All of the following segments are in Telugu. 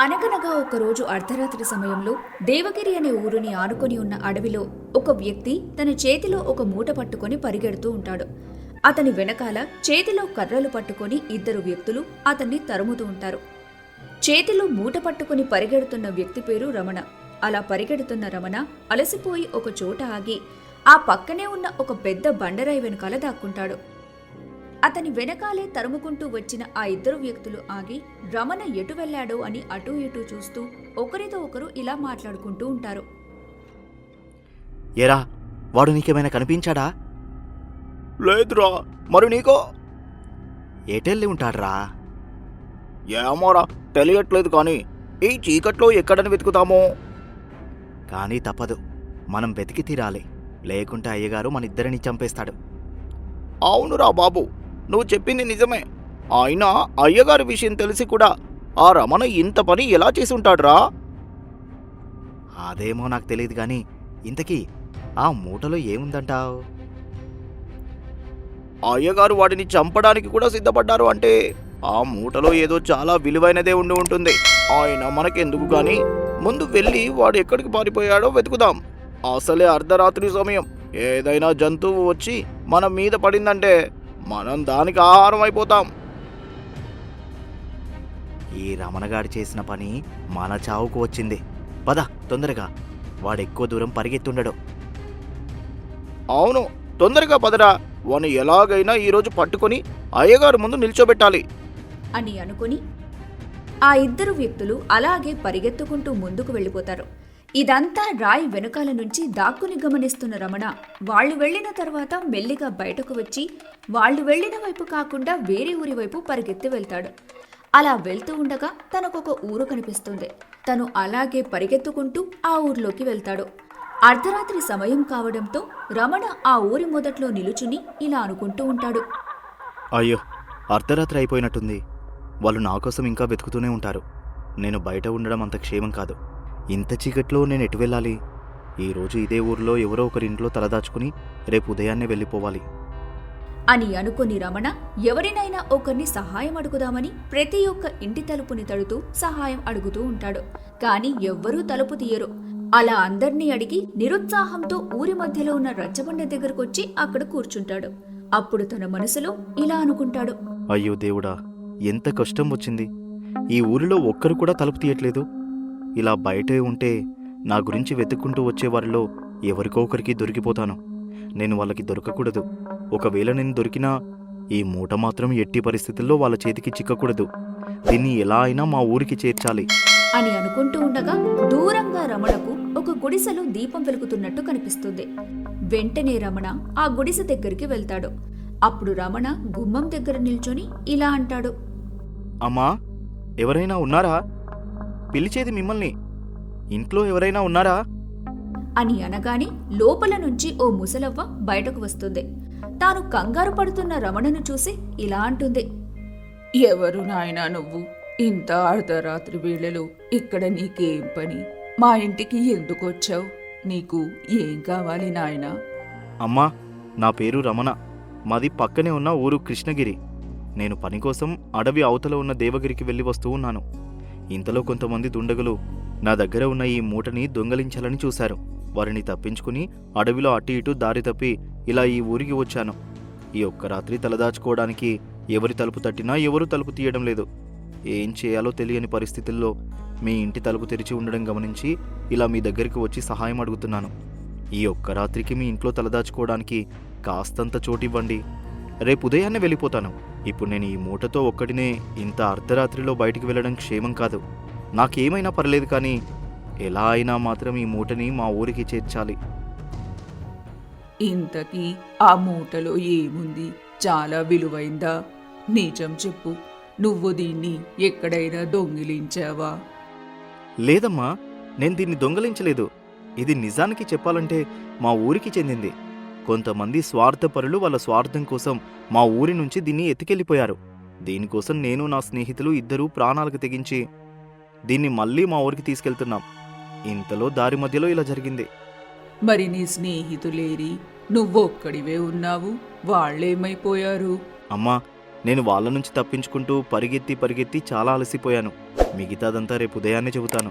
అనగనగా ఒకరోజు అర్ధరాత్రి సమయంలో దేవగిరి అనే ఊరుని ఆనుకొని ఉన్న అడవిలో ఒక వ్యక్తి తన చేతిలో ఒక మూట పట్టుకొని పరిగెడుతూ ఉంటాడు. అతని వెనకాల చేతిలో కర్రలు పట్టుకొని ఇద్దరు వ్యక్తులు అతన్ని తరుముతూ ఉంటారు. చేతిలో మూట పట్టుకొని పరిగెడుతున్న వ్యక్తి పేరు రమణ. అలా పరిగెడుతున్న రమణ అలసిపోయి ఒక చోట ఆగి ఆ పక్కనే ఉన్న ఒక పెద్ద బండరాయి వెనకాల దాక్కుంటాడు. అతని వెనకాలే తరుముకుంటూ వచ్చిన ఆ ఇద్దరు వ్యక్తులు ఆగి రమణ ఎటు వెళ్ళాడో అని అటూ ఇటూ చూస్తూ ఒకరితో ఒకరు ఇలా మాట్లాడుకుంటూ ఉంటారు. ఏరా వాడు నీకేమైనా కనిపించాడా? లేదురా మరి నీకో? ఏటెళ్ళి ఉంటాడ్రా? ఏమోరా తెలియట్లేదు కానీ ఈ చీకట్లో ఎక్కడని వెతుకుతామో. కానీ తప్పదు మనం వెతికి తీరాలి. లేకుంటే అయ్యగారు మన ఇద్దరిని చంపేస్తాడు. అవునురా బాబు నువ్వు చెప్పింది నిజమే. అయినా అయ్యగారి విషయం తెలిసి కూడా ఆ రమణ ఇంత పని ఎలా చేసి ఉంటాడ్రా అదేమో నాకు తెలియదు కానీ ఇంతకీ ఆ మూటలో ఏముందంటావు? అయ్యగారు వాడిని చంపడానికి కూడా సిద్ధపడ్డారు అంటే ఆ మూటలో ఏదో చాలా విలువైనదే ఉండి ఉంటుంది. ఆయన మనకెందుకు గాని ముందు వెళ్ళి వాడు ఎక్కడికి పారిపోయాడో వెతుకుదాం. అసలే అర్ధరాత్రి సమయం. ఏదైనా జంతువు వచ్చి మన మీద పడిందంటే మనం దానికి ఆహారం అయిపోతాం. ఈ రమణగాడు చేసిన పని మన చావుకు వచ్చింది. పద తొందరగా. వాడు ఎక్కువ దూరం పరిగెత్తుండడు. అవును తొందరగా పదరా. వాని ఎలాగైనా ఈరోజు పట్టుకొని అయ్యగారు ముందు నిల్చోబెట్టాలి. అని అనుకుని ఆ ఇద్దరు వ్యక్తులు అలాగే పరిగెత్తుకుంటూ ముందుకు వెళ్ళిపోతారు. ఇదంతా రాయి వెనుకాల నుంచి దాక్కుని గమనిస్తున్న రమణ. వాళ్ళు వెళ్ళిన తర్వాత మెల్లిగా బయటకు వచ్చి వాళ్ళు వెళ్ళిన వైపు కాకుండా వేరే ఊరి వైపు పరిగెత్తి వెళ్తాడు. అలా వెళ్తూ ఉండగా తనకొక ఊరు కనిపిస్తుంది. తను అలాగే పరిగెత్తుకుంటూ ఆ ఊర్లోకి వెళ్తాడు. అర్ధరాత్రి సమయం కావడంతో రమణ ఆ ఊరి మొదట్లో నిలుచుని ఇలా అనుకుంటూ ఉంటాడు. అయ్యో అర్ధరాత్రి అయిపోయినట్టుంది. వాళ్ళు నా కోసం ఇంకా వెతుకుతూనే ఉంటారు. నేను బయట ఉండడం అంత క్షేమం కాదు. ఇంత చీకట్లో నేను ఎటు వెళ్ళాలి? ఈరోజు ఇదే ఊర్లో ఎవరో ఒకరింట్లో తలదాచుకుని రేపు ఉదయాన్నే వెళ్ళిపోవాలి. అని అనుకుని రమణ ఎవరినైనా ఒకరిని సహాయం అడుగుదామని ప్రతి ఒక్క ఇంటి తలుపుని తడుతూ సహాయం అడుగుతూ ఉంటాడు. కాని ఎవ్వరూ తలుపు తీయరు. అలా అందర్నీ అడిగి నిరుత్సాహంతో ఊరి మధ్యలో ఉన్న రచ్చబండ దగ్గరకొచ్చి అక్కడ కూర్చుంటాడు. అప్పుడు తన మనసులో ఇలా అనుకుంటాడు. అయ్యో దేవుడా ఎంత కష్టం వచ్చింది. ఈ ఊరిలో ఒక్కరు కూడా తలుపు తీయట్లేదు. ఇలా బయటే ఉంటే నా గురించి వెతుక్కుంటూ వచ్చే వారిలో ఎవరికో ఒకరికి దొరికిపోతాను. నేను వాళ్ళకి దొరకకూడదు. ఒకవేళ నేను దొరికినా ఈ మూట మాత్రం ఎట్టి పరిస్థితుల్లో వాళ్ళ చేతికి చిక్కకూడదు. దీన్ని ఎలా అయినా మా ఊరికి చేర్చాలి. అని అనుకుంటూ ఉండగా దూరంగా రమణకు ఒక గుడిసెలో దీపం వెలుగుతున్నట్టు కనిపిస్తుంది. వెంటనే రమణ ఆ గుడిసె దగ్గరికి వెళ్తాడు. అప్పుడు రమణ గుమ్మం దగ్గర నిల్చొని ఇలా అంటాడు. అమ్మా ఎవరైనా ఉన్నారా? పిలిచేది మిమ్మల్ని. ఇంట్లో ఎవరైనా ఉన్నారా? అని అనగానే లోపల నుంచి ఓ ముసలవ్వ బయటకు వస్తుంది. తాను కంగారు పడుతున్న రమణను చూసి ఇలా అంటుంది. ఎవరు నాయనా నువ్వు? ఇంత అర్ధరాత్రి వేళలో ఇక్కడ నీకేం పని? మా ఇంటికి ఎందుకు వచ్చావు? నీకు ఏం కావాలి నాయనా? అమ్మా నా పేరు రమణ. మాది పక్కనే ఉన్న ఊరు కృష్ణగిరి. నేను పని కోసం అడవి అవతల ఉన్న దేవగిరికి వెళ్ళి వస్తూ ఉన్నాను. ఇంతలో కొంతమంది దుండగులు నా దగ్గర ఉన్న ఈ మూటని దొంగలించాలని చూశారు. వారిని తప్పించుకుని అడవిలో అటు ఇటు దారి తప్పి ఇలా ఈ ఊరికి వచ్చాను. ఈ ఒక్క రాత్రి తలదాచుకోవడానికి ఎవరి తలుపు తట్టినా ఎవరు తలుపు తీయడం లేదు. ఏం చేయాలో తెలియని పరిస్థితుల్లో మీ ఇంటి తలుపు తెరిచి ఉండడం గమనించి ఇలా మీ దగ్గరికి వచ్చి సహాయం అడుగుతున్నాను. ఈ ఒక్క రాత్రికి మీ ఇంట్లో తలదాచుకోవడానికి కాస్తంత చోటివ్వండి. రేపు ఉదయాన్నే వెళ్ళిపోతాను. ఇప్పుడు నేను ఈ మూటతో ఒక్కటినే ఇంత అర్ధరాత్రిలో బయటికి వెళ్ళడం క్షేమం కాదు. నాకేమైనా పర్లేదు కానీ ఎలా అయినా మాత్రం ఈ మూటని మా ఊరికి చేర్చాలి. ఇంతకీ ఆ మూటలో ఏముంది? చాలా విలువైందా? నిజం చెప్పు. నువ్వు దీన్ని ఎక్కడైనా దొంగిలించావా? లేదమ్మా నేను దీన్ని దొంగలించలేదు. ఇది నిజానికి చెప్పాలంటే మా ఊరికి చెందింది. కొంతమంది స్వార్థపరులు వాళ్ళ స్వార్థం కోసం మా ఊరి నుంచి దీన్ని ఎత్తుకెళ్ళిపోయారు. దీనికోసం నేను నా స్నేహితులు ఇద్దరూ ప్రాణాలకు తెగించి దీన్ని మళ్ళీ మా ఊరికి తీసుకెళ్తున్నాం. ఇంతలో దారి మధ్యలో ఇలా జరిగింది. మరి నీ స్నేహితులేరి నువ్వొక్కడివే ఉన్నావు? వాళ్ళేమైపోయారు? అమ్మా నేను వాళ్ళ నుంచి తప్పించుకుంటూ పరిగెత్తి పరిగెత్తి చాలా అలసిపోయాను. మిగతాదంతా రేపు ఉదయాన్నే చెబుతాను.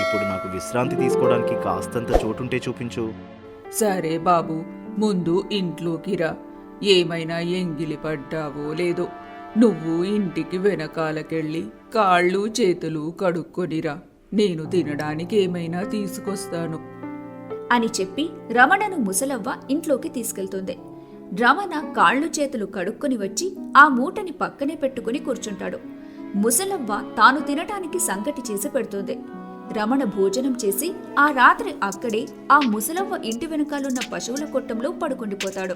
ఇప్పుడు నాకు విశ్రాంతి తీసుకోవడానికి కాస్తంత చోటుంటే చూపించు. సరే బాబు ముందు ఇంట్లోకి రా. ఏమైనా ఎంగిలి పడ్డావో లేదో నువ్వు ఇంటికి వెనకాలకెళ్ళి కాళ్ళు చేతులు కడుక్కొనిరా నేను తినడానికి ఏమైనా తీసుకొస్తాను. అని చెప్పి రమణను ముసలవ్వ ఇంట్లోకి తీసుకెళ్తుంది. రమణ కాళ్ళు చేతులు కడుక్కొని వచ్చి ఆ మూటని పక్కనే పెట్టుకుని కూర్చుంటాడు. ముసలవ్వ తాను తినటానికి సంకటి చేసి పెడుతుంది. రమణ భోజనం చేసి ఆ రాత్రి అక్కడే ఆ ముసలవ్వ ఇంటి వెనకాలన్న పశువుల కొట్టంలో పడుకుండిపోతాడు.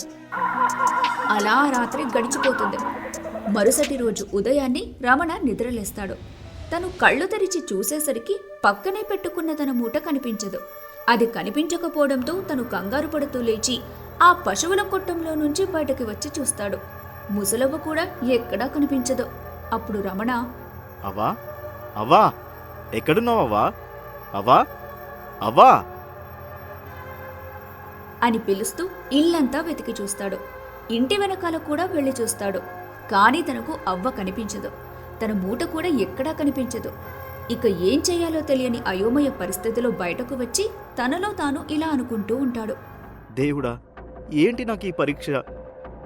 అలా రాత్రి గడిచిపోతుంది. మరుసటి రోజు ఉదయాన్నే రమణ నిద్రలేస్తాడు. తను కళ్ళు తెరిచి చూసేసరికి పక్కనే పెట్టుకున్న తన మూట కనిపించదు. అది కనిపించకపోవడంతో తను కంగారు పడుతూ లేచి ఆ పశువుల కొట్టంలో నుంచి బయటకు వచ్చి చూస్తాడు. ముసలవ్వ కూడా ఎక్కడా కనిపించదు. అప్పుడు రమణ అవా అవ్వా ఎక్కడున్నావు అవ్వా అవ్వా అని పిలుస్తూ ఇల్లంతా వెతికి చూస్తాడు. ఇంటి వెనకాల కూడా వెళ్ళి చూస్తాడు. కానీ తనకు అవ్వ కనిపించదు. తన మూట కూడా ఎక్కడా కనిపించదు. ఇక ఏం చేయాలో తెలియని అయోమయ పరిస్థితిలో బయటకు వచ్చి తనలో తాను ఇలా అనుకుంటూ ఉంటాడు. దేవుడా ఏంటి నాకు ఈ పరీక్ష?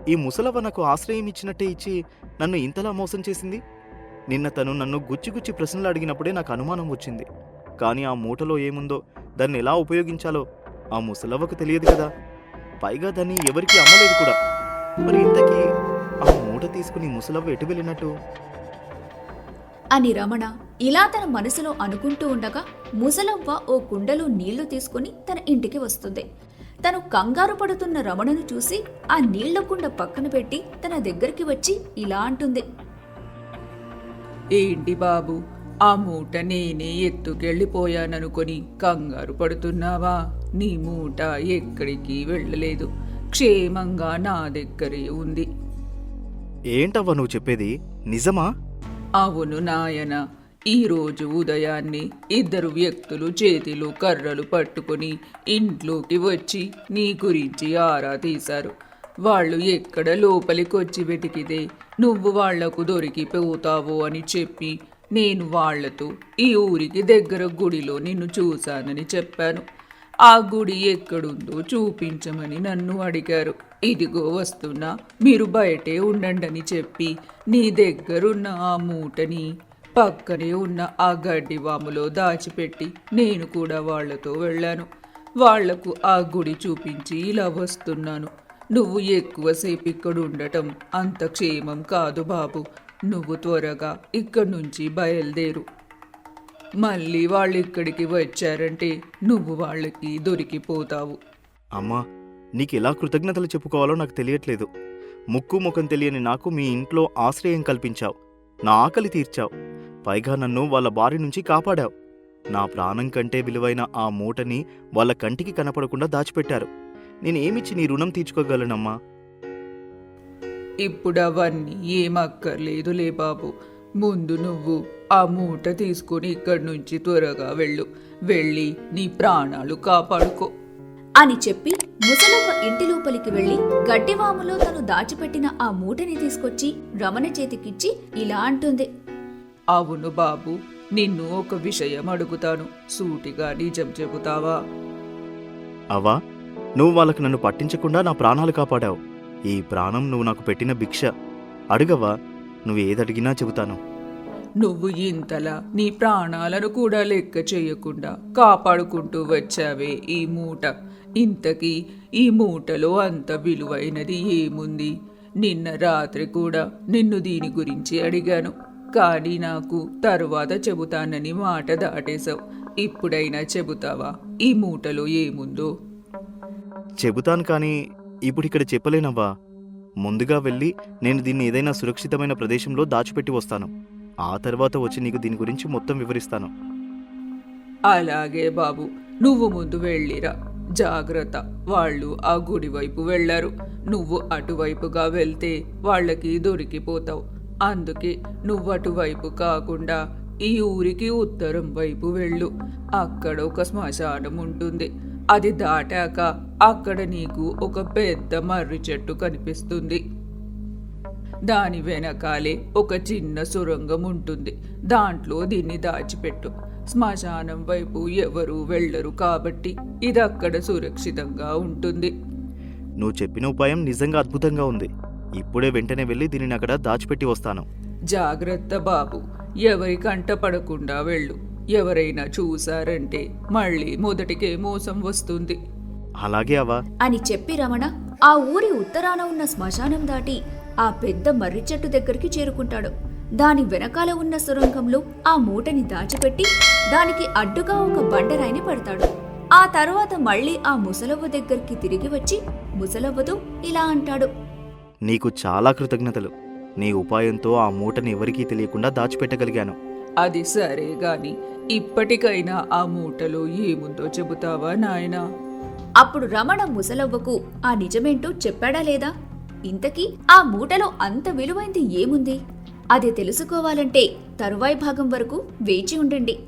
ఈ ముసలవ్వ నాకు ఆశ్రయం ఇచ్చినట్టే ఇచ్చి నన్ను ఇంతలా మోసం చేసింది? నిన్న తను నన్ను గుచ్చి గుచ్చి ప్రశ్నలు అడిగినప్పుడే నాకు అనుమానం వచ్చింది. కానీ ఆ మూటలో ఏముందో దాన్ని ఎలా ఉపయోగించాలో ఆ ముసలవ్వకు తెలియదు కదా. పైగా దాన్ని ఎవరికీ అమ్మలేదు కూడా. మరి ఇంతకీ ఆ మూట తీసుకుని ముసలవ్వ ఎటు వెళ్ళినట్టు? అని రమణ ఇలా తన మనసులో అనుకుంటూ ఉండగా ముసలవ్వ ఓ కుండలో నీళ్ళు తీసుకుని తన ఇంటికి వస్తుంది. తను కంగారు పడుతున్న రమణను చూసి ఆ నీళ్ళ కుండ పక్కన పెట్టి తన దగ్గరికి వచ్చి ఇలా అంటుంది. ఏంటి బాబు? ఆ మూట నేనే ఎత్తుకెళ్ళిపోయాననుకొని కంగారు పడుతున్నావా? నీ మూట ఎక్కడికి వెళ్ళలేదు. క్షేమంగా నా దగ్గరే ఉంది. ఏంటవ్వ నువ్వు చెప్పేది? నిజమా? అవును నాయన. ఈరోజు ఉదయాన్నే ఇద్దరు వ్యక్తులు చేతిలో కర్రలు పట్టుకొని ఇంట్లోకి వచ్చి నీ గురించి ఆరా తీశారు. వాళ్ళు ఎక్కడ లోపలికొచ్చి వెతికితే నువ్వు వాళ్ళకు దొరికిపోతావు అని చెప్పి నేను వాళ్ళతో ఈ ఊరికి దగ్గర గుడిలో నిన్ను చూశానని చెప్పాను. ఆ గుడి ఎక్కడుందో చూపించమని నన్ను అడిగారు. ఇదిగో వస్తున్నా మీరు బయటే ఉండండని చెప్పి నీ దగ్గరున్న ఆ మూటని పక్కనే ఉన్న ఆ గడ్డి వాములో దాచిపెట్టి నేను కూడా వాళ్ళతో వెళ్ళాను. వాళ్ళకు ఆ గుడి చూపించి ఇలా వస్తున్నాను. నువ్వు ఎక్కువసేపు ఇక్కడ ఉండటం అంత క్షేమం కాదు బాబు. నువ్వు త్వరగా ఇక్కడి నుంచి బయలుదేరు. మళ్ళీ వాళ్ళు ఇక్కడికి వచ్చారంటే నువ్వు వాళ్ళకి దొరికిపోతావు. అమ్మా నీకు ఎలా కృతజ్ఞతలు చెప్పుకోవాలో నాకు తెలియట్లేదు. ముక్కు ముఖం తెలియని నాకు మీ ఇంట్లో ఆశ్రయం కల్పించావు. నా ఆకలి తీర్చావు. పైగా నన్ను వాళ్ళ బారి నుంచి కాపాడావు. నా ప్రాణం కంటే విలువైన ఆ మూటని వాళ్ళ కంటికి కనపడకుండా దాచిపెట్టారు. నేనేమిచ్చి నీ రుణం తీర్చుకోగలనమ్మా? ఇప్పుడు అవన్నీ ఏమక్కర్లేదులే బాబు. ముందు నువ్వు ఆ మూట తీసుకుని ఇక్కడి నుంచి త్వరగా వెళ్ళు. వెళ్ళి నీ ప్రాణాలు కాపాడుకో. అని చెప్పి ముసలవ్వ ఇంటి లోపలికి వెళ్ళి గడ్డివాములో తను దాచిపెట్టిన ఆ మూటని తీసుకొచ్చి రమణ చేతికిచ్చి ఇలా అంటుంది. అవును బాబు నిన్ను ఒక విషయం అడుగుతాను. సూటిగా నిజం చెబుతావా? అవ్వా నువ్వు వాళ్ళకు నన్ను పట్టించకుండా నా ప్రాణాలు కాపాడావు. ఈ ప్రాణం నువ్వు నాకు పెట్టిన భిక్ష. అడుగవ్వా నువ్వు ఏదడిగినా చెబుతాను. నువ్వు ఇంతలా నీ ప్రాణాలను కూడా లెక్క చేయకుండా కాపాడుకుంటూ వచ్చావే ఈ మూట. ఇంతకీ ఈ మూటలో అంత విలువైనది ఏముంది? నిన్న రాత్రి కూడా నిన్ను దీని గురించి అడిగాను. కానీ నాకు తరువాత చెబుతానని మాట దాటేశావు. ఇప్పుడైనా చెబుతావా? ఈ మూటలో ఏముందో? చెబుతాను కానీ ఇప్పుడు ఇక్కడ చెప్పలేనవ్వా. ముందుగా వెళ్ళి నేను దీన్ని ఏదైనా సురక్షితమైన ప్రదేశంలో దాచిపెట్టి వస్తాను. ఆ తర్వాత వచ్చి నీకు దీని గురించి మొత్తం వివరిస్తాను. అలాగే బాబు. నువ్వు ముందు వెళ్ళిరా. జాగ్రత్త. వాళ్ళు ఆ గుడి వైపు వెళ్ళారు. నువ్వు అటువైపుగా వెళ్తే వాళ్ళకి దొరికిపోతావు. అందుకే నువ్వు అటువైపు కాకుండా ఈ ఊరికి ఉత్తరం వైపు వెళ్ళు. అక్కడ ఒక శ్మశానం ఉంటుంది. అది దాటాక అక్కడ నీకు ఒక పెద్ద మర్రి చెట్టు కనిపిస్తుంది. దాని వెనకాలే ఒక చిన్న సొరంగం ఉంటుంది. దాంట్లో దీన్ని దాచిపెట్టు. శ్మశానం వైపు ఎవరు వెళ్ళరు కాబట్టి ఇది అక్కడ సురక్షితంగా ఉంటుంది. నువ్వు చెప్పిన ఉపాయం నిజంగా అద్భుతంగా ఉంది. ఇప్పుడే వెంటనే వెళ్ళి దీనిని అక్కడ దాచిపెట్టి వస్తాను. జాగ్రత్త బాబు. ఎవరి కంట పడకుండా వెళ్ళు. ఎవరైనా చూసారంటే మళ్ళీ మొదటికే మోసం వస్తుంది. అలాగే అవా అని చెప్పి రమణ ఆ ఊరి ఉత్తరాన ఉన్న శ్మశానం దాటి ఆ పెద్ద మర్రి చెట్టు దగ్గరికి చేరుకుంటాడు. దాని వెనకాల ఉన్న సొరంగంలో ఆ మూటని దాచిపెట్టి దానికి అడ్డుగా ఒక బండరాయిని పెడతాడు. ఆ తర్వాత మళ్ళీ ఆ ముసలవ్వ దగ్గరికి తిరిగి వచ్చి ముసలవ్వతో ఇలా అంటాడు. నీకు చాలా కృతజ్ఞతలు. నీ ఉపాయంతో ఆ మూటని ఎవరికీ తెలియకుండా దాచిపెట్టగలిగాను. అది సరే గాని ఇప్పటికైనా ఆ మూటలో ఏముందో చెబుతావా నాయనా? అప్పుడు రమణ ముసలవ్వకు ఆ నిజమేంటో చెప్పాడా లేదా? ఇంతకీ ఆ మూటలో అంత విలువైంది ఏముంది? అది తెలుసుకోవాలంటే తరువాయి భాగం వరకు వేచి ఉండండి.